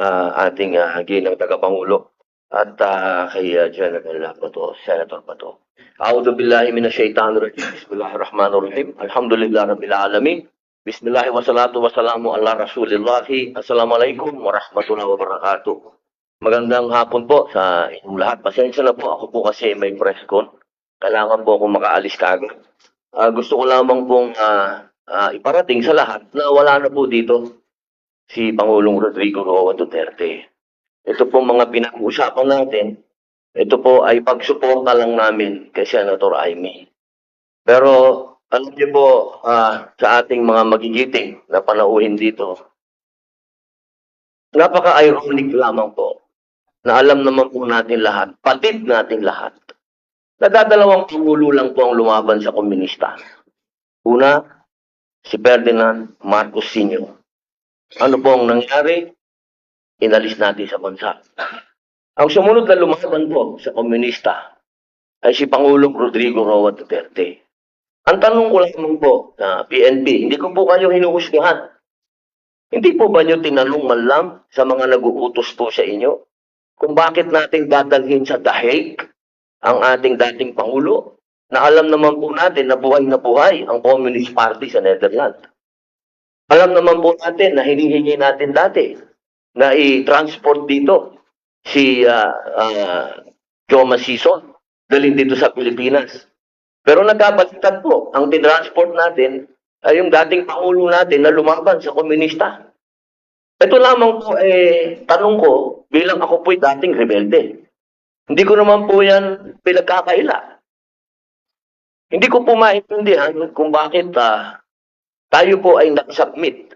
ah, ating uh, ginang tagapangulo at ah, kay uh, General Bato, Senator Bato. A'udhu billahi minash shaitanir rajim. Bismillahirrahmanirrahim. Alhamdulillah rabbil alamin. Bismillah wa salatu wa salamu ala rasulillahi. Assalamualaikum warahmatullahi wabarakatuh. Magandang hapon po sa inyong lahat. Pasensya na po ako po kasi may press con. Kailangan po akong makaalis kagad. Ah, gusto ko lamang pong ah, ah, iparating sa lahat na wala na po dito si Pangulong Rodrigo Roa Duterte. Ito po mga pinag-uusapan natin. Ito po ay pagsuporta lang namin kay Senator Amy. Pero alam niyo po ah, sa ating mga magigiting na panauhin dito, napaka-ironic lamang po na alam naman po natin lahat, patid natin lahat, na dadalawang pangulo lang po ang lumaban sa komunista. Una, si Ferdinand Marcos Sr. Ano po ang nangyari? Inalis natin sa bansa. Ang sumunod na lumaban po sa komunista ay si Pangulong Rodrigo Roa Duterte. Ang tanong ko lamang po na PNP, hindi ko po kayo hinuhusgahan. Hindi po ba nyo tinanong man lang sa mga nag-uutos po sa inyo kung bakit natin dadalhin sa dahig ang ating dating Pangulo na alam naman po natin na buhay na buhay ang Communist Party sa Netherlands. Alam naman po natin na hinihingi natin dati na i-transport dito si uh, uh, Joma Sison dalhin dito sa Pilipinas. Pero nagkabaliktad po, ang tinransport natin ay yung dating Pangulo natin na lumaban sa komunista. Ito lamang po, eh, tanong ko, bilang ako po'y dating rebelde. Hindi ko naman po yan pinagkakaila. Hindi ko po maintindihan kung bakit ah, tayo po ay nakasubmit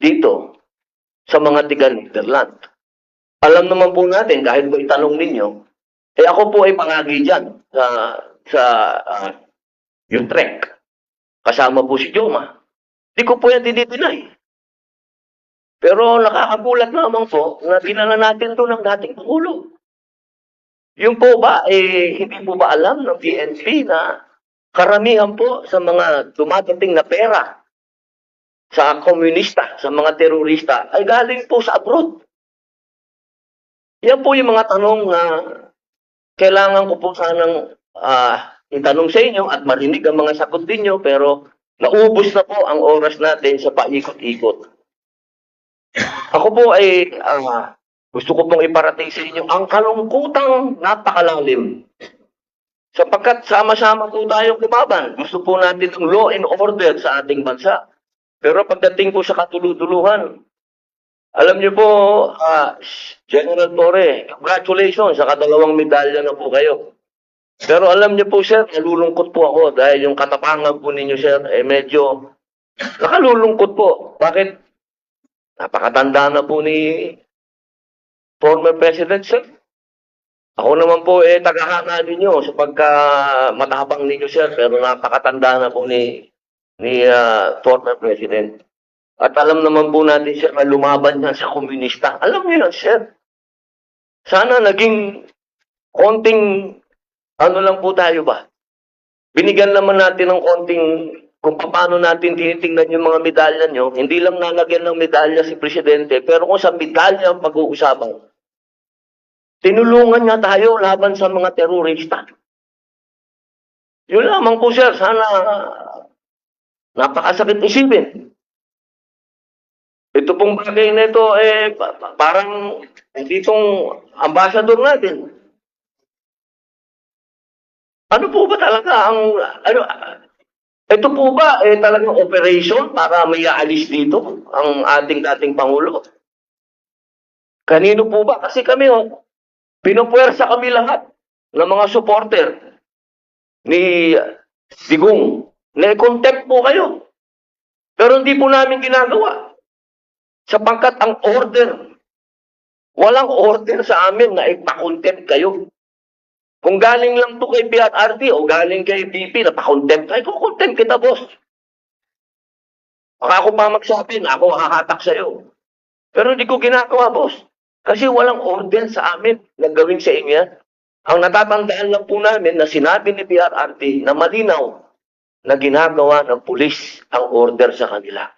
dito sa mga tiga Netherlands. Alam naman po natin, kahit po itanong ninyo, eh ako po ay pangagi dyan sa, sa uh, Utrecht. Kasama po si Joma. Hindi ko po yan dinideny. Pero nakakagulat naman po na dinala natin to ng dating Pangulo. Yung po ba, eh, hindi po ba alam ng PNP na karamihan po sa mga dumadating na pera sa komunista, sa mga terorista, ay galing po sa abroad. Yan po yung mga tanong na kailangan ko po sanang ah, itanong sa inyo at marinig ang mga sagot ninyo, pero naubos na po ang oras natin sa paikot-ikot. Ako po ay ah, gusto ko pong iparating sa inyo ang kalungkutang napakalalim. Sapagkat sama-sama po tayong lumaban. Gusto po natin ng law and order sa ating bansa. Pero pagdating po sa katuluduluhan, alam niyo po, ah, General Torre, congratulations sa kadalawang medalya na po kayo. Pero alam niyo po, sir, nalulungkot po ako dahil yung katapangan po ninyo, sir, eh medyo nakalulungkot po. Bakit? Napakatanda na po ni former President, sir. Ako naman po, eh, tagahanga ninyo sa pagka matapang ninyo, sir, pero napakatanda na po ni, ni ah, former President. At alam naman po natin, sir, na lumaban yan sa komunista. Alam niyo yan, sir. Sana naging konting, ano lang po tayo ba? Binigyan naman natin ng konting, kung paano natin tinitingnan yung mga medalya nyo, hindi lang nalagyan ng medalya si Presidente, pero kung sa medalya ang pag-uusapan, tinulungan niya tayo laban sa mga terorista. Yun lamang po, sir. Sana napakasakit isipin. Ito pong bagay na ito, eh, pa- pa- parang ditong ambassador natin. Ano po ba talaga ang, ano, ito po ba, eh, talagang operation para may aalis dito ang ating dating Pangulo? Kanino po ba? Kasi kami, oh, pinupuwersa kami lahat ng mga supporter ni Digong. Na-contempt po kayo. Pero hindi po namin ginagawa. Sapagkat ang order, walang order sa amin na ipakontempt kayo. Kung galing lang to kay PRRT o galing kay PP na pa-contempt, ay kukontempt kita, boss. Baka ako pa magsabi na ako hahatak sa'yo. Pero hindi ko ginagawa, boss. Kasi walang order sa amin na gawin sa inyo. Ang natatandaan lang po namin na sinabi ni PRRT na malinaw na ginagawa ng pulis ang order sa kanila.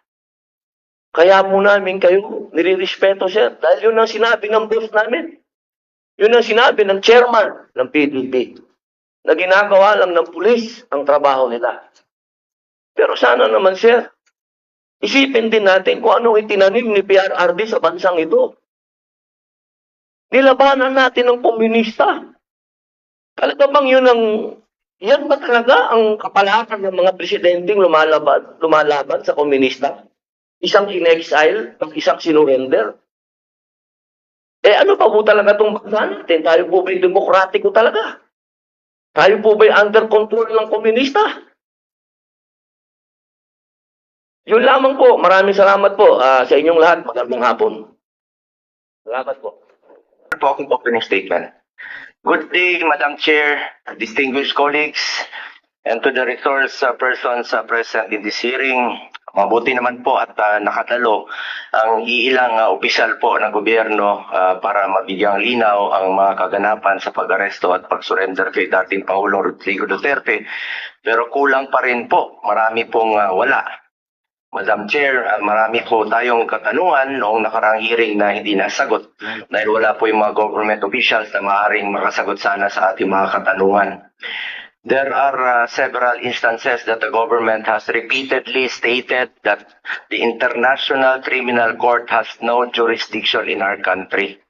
Kaya po namin kayo nirirespeto, sir. Dahil yun ang sinabi ng boss namin. Yun ang sinabi ng chairman ng PDP. Na ginagawa lang ng pulis ang trabaho nila. Pero sana naman, sir, isipin din natin kung ano itinanim ni PRRD sa bansang ito. Nilabanan natin ng komunista. Talaga bang yun ang, yan ba talaga ang kapalakan ng mga presidenteng lumalaban, lumalaban sa komunista? Isang in-exile, ng isang sinurrender? Eh ano pa po talaga itong bansa natin? Tayo po ba'y demokratiko talaga? Tayo po ba'y under control ng komunista? Yun lamang po. Maraming salamat po ah, sa inyong lahat. Magandang hapon. Salamat po. po akong opening statement. Good day, Madam Chair, distinguished colleagues, and to the resource uh, persons uh, present in this hearing. Mabuti naman po at uh, nakatalo ang iilang uh, opisyal po ng gobyerno uh, para mabigyang linaw ang mga kaganapan sa pag-aresto at pag-surrender kay dating Pangulong Rodrigo Duterte. Pero kulang pa rin po, marami pong uh, wala. Madam Chair, uh, marami po tayong katanungan noong nakarang hearing na hindi nasagot dahil wala po yung mga government officials na maaaring makasagot sana sa ating mga katanungan. There are uh, several instances that the government has repeatedly stated that the International Criminal Court has no jurisdiction in our country.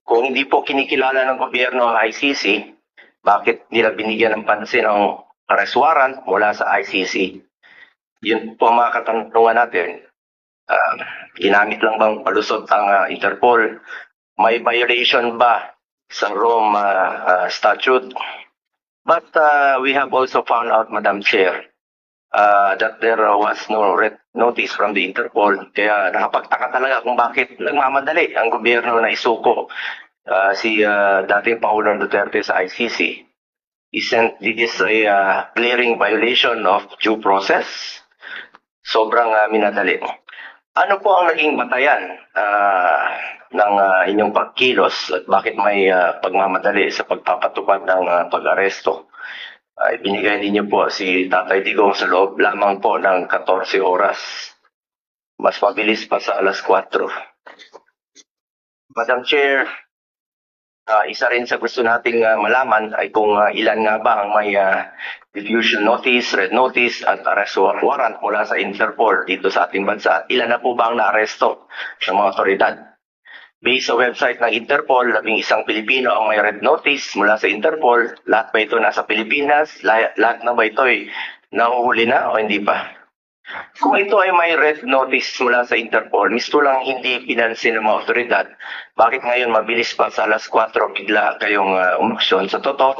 Kung hindi po kinikilala ng gobyerno ang ICC, bakit nila binigyan ng pansin ang arrest warrant mula sa ICC? Yun po ang mga katanungan natin. Uh, ginamit lang bang palusot ang uh, Interpol? May violation ba sa Rome uh, uh, statute? But uh, we have also found out, Madam Chair, uh, that there was no red notice from the Interpol. Kaya nakapagtaka talaga kung bakit nagmamadali ang gobyerno na isuko uh, si uh, dating Pangulong Duterte sa ICC. Isn't this a uh, glaring violation of due process? Sobrang uh, minadali. Ano po ang naging batayan uh, ng uh, inyong pagkilos at bakit may uh, pagmamadali sa pagpapatupad ng uh, pag-aresto? Uh, ibinigay ninyo po si Tatay Digong sa loob lamang po ng 14 oras. Mas mabilis pa sa alas 4. Madam Chair, uh, isa rin sa gusto nating uh, malaman ay kung uh, ilan nga ba ang may uh, diffusion notice, red notice at arrest warrant mula sa Interpol dito sa ating bansa. Ilan na po ba ang naaresto ng mga otoridad? Based sa website ng Interpol, labing isang Pilipino ang may red notice mula sa Interpol. Lahat ba ito nasa Pilipinas? Lahat, na ba ito ay nahuhuli na o hindi pa? Kung ito ay may red notice mula sa Interpol, misto lang hindi pinansin ng mga otoridad, bakit ngayon mabilis pa sa alas 4 bigla kayong uh, umaksyon? Sa totoo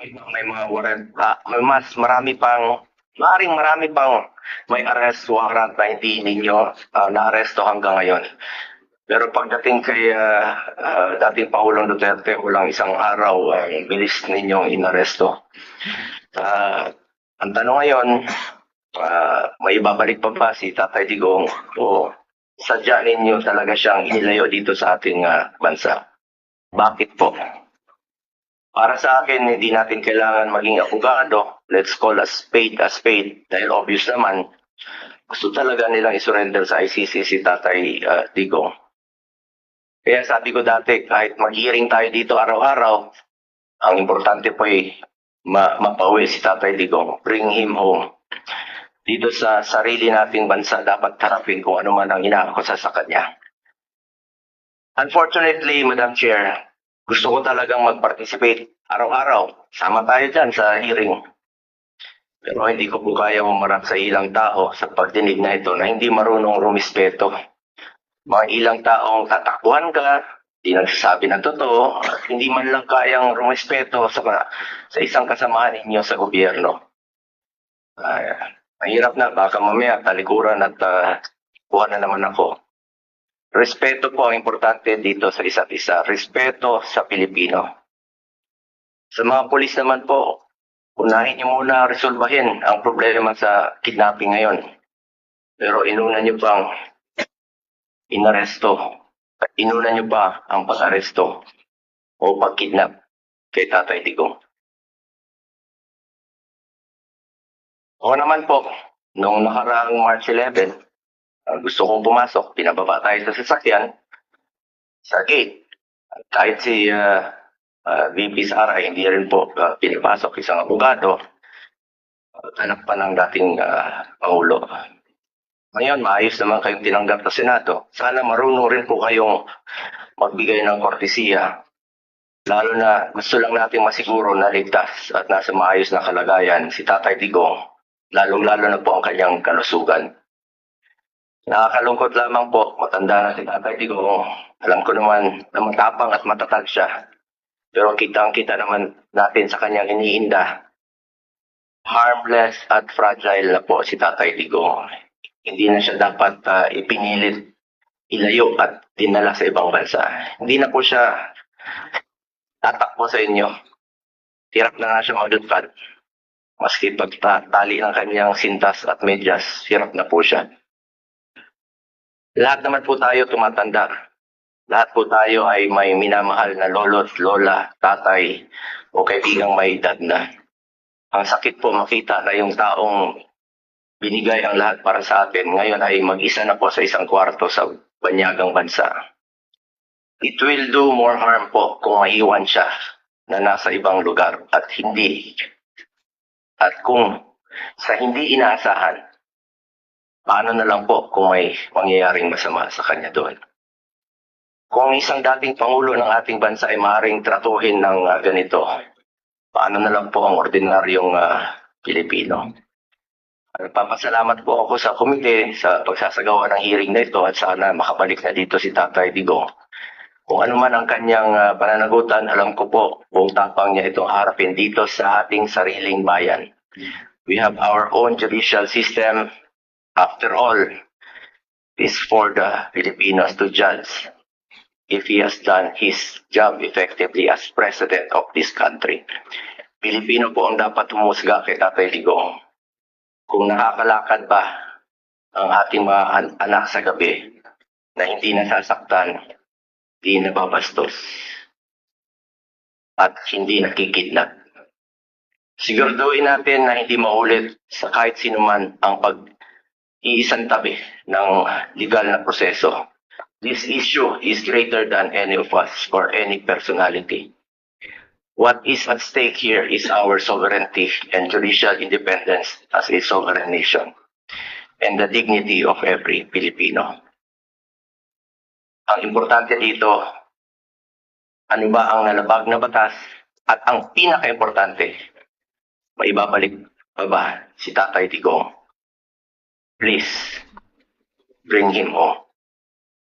may, mga warrant, ah, may mas marami pang, maaaring marami pang may arrest warrant na hindi ninyo uh, na-aresto hanggang ngayon. Pero pagdating kay uh, uh, dating Pangulong Duterte, walang isang araw ang bilis ninyong inaresto. Uh, ang tanong ngayon, uh, may ibabalik pa ba si Tatay Digong o sadya ninyo talaga siyang inilayo dito sa ating uh, bansa? Bakit po? Para sa akin, hindi natin kailangan maging abogado. Let's call a spade a spade. Dahil obvious naman, gusto talaga nilang isurrender sa ICC si Tatay uh, Digong. Kaya sabi ko dati, kahit mag-hearing tayo dito araw-araw, ang importante po ay ma mapauwi si Tatay Digong. Bring him home. Dito sa sarili nating bansa, dapat harapin kung ano man ang inaakusa sa kanya. Unfortunately, Madam Chair, gusto ko talagang mag-participate araw-araw. Sama tayo dyan sa hearing. Pero hindi ko po kaya umarap sa ilang tao sa pagdinig na ito na hindi marunong rumispeto. Mga ilang taong tatakbuhan ka, di nagsasabi ng totoo, at hindi man lang kayang rumispeto sa, sa isang kasamahan ninyo sa gobyerno. Uh, mahirap na, baka mamaya talikuran at uh, kuha na naman ako. Respeto po ang importante dito sa isa't isa. Respeto sa Pilipino. Sa mga pulis naman po, unahin niyo muna resolbahin ang problema sa kidnapping ngayon. Pero inuna niyo pang inaresto. Inuna niyo pa ang pag-aresto o pag-kidnap kay Tatay Digong. Oo naman po, noong nakaraang March 11, ah, gusto kong pumasok, pinababa tayo sa sasakyan, sa gate. At kahit si ah, ah, VP Sara, hindi rin po ah, pinapasok isang abogado, ah, anak pa ng dating ah, Pangulo. Ngayon, maayos naman kayong tinanggap sa Senado. Sana marunong rin po kayong magbigay ng kortesiya. Lalo na gusto lang natin masiguro na ligtas at nasa maayos na kalagayan si Tatay Digong, lalong-lalo na po ang kanyang kalusugan. Nakakalungkot lamang po, matanda na si Tatay Digong. Alam ko naman na matapang at matatag siya. Pero kitang-kita naman natin sa kanyang iniinda. Harmless at fragile na po si Tatay Digong. Hindi na siya dapat ah, ipinilit, ilayo at dinala sa ibang bansa. Hindi na po siya tatakbo sa inyo. Hirap na nga siya maglutpad. Maski pagtali ng kanyang sintas at medyas, hirap na po siya. Lahat naman po tayo tumatanda. Lahat po tayo ay may minamahal na lolo't lola, tatay, o kaibigang may edad na. Ang sakit po makita na yung taong binigay ang lahat para sa atin, ngayon ay mag-isa na po sa isang kwarto sa banyagang bansa. It will do more harm po kung maiwan siya na nasa ibang lugar at hindi. At kung sa hindi inaasahan, paano na lang po kung may mangyayaring masama sa kanya doon? Kung isang dating pangulo ng ating bansa ay maaaring tratuhin ng ah, ganito, paano na lang po ang ordinaryong ah, Pilipino? Papasalamat po ako sa komite sa pagsasagawa ng hearing na ito at sana makabalik na dito si Tatay Digong. Kung ano man ang kanyang ah, pananagutan, alam ko po buong tapang niya itong harapin dito sa ating sariling bayan. We have our own judicial system. After all, it's for the Filipinos to judge if he has done his job effectively as president of this country. Pilipino po ang dapat humusga kay Tatay Digong kung nakakalakad ba ang ating mga an- anak sa gabi na hindi nasasaktan, hindi nababastos, at hindi nakikidnap. Siguraduhin natin na hindi maulit sa kahit sino man ang pag-iisang tabi ng legal na proseso. This issue is greater than any of us or any personality. What is at stake here is our sovereignty and judicial independence as a sovereign nation and the dignity of every Filipino. Ang importante dito, ano ba ang nalabag na batas at ang pinaka-importante, maibabalik pa ba si Tatay Digong? Please, bring him home.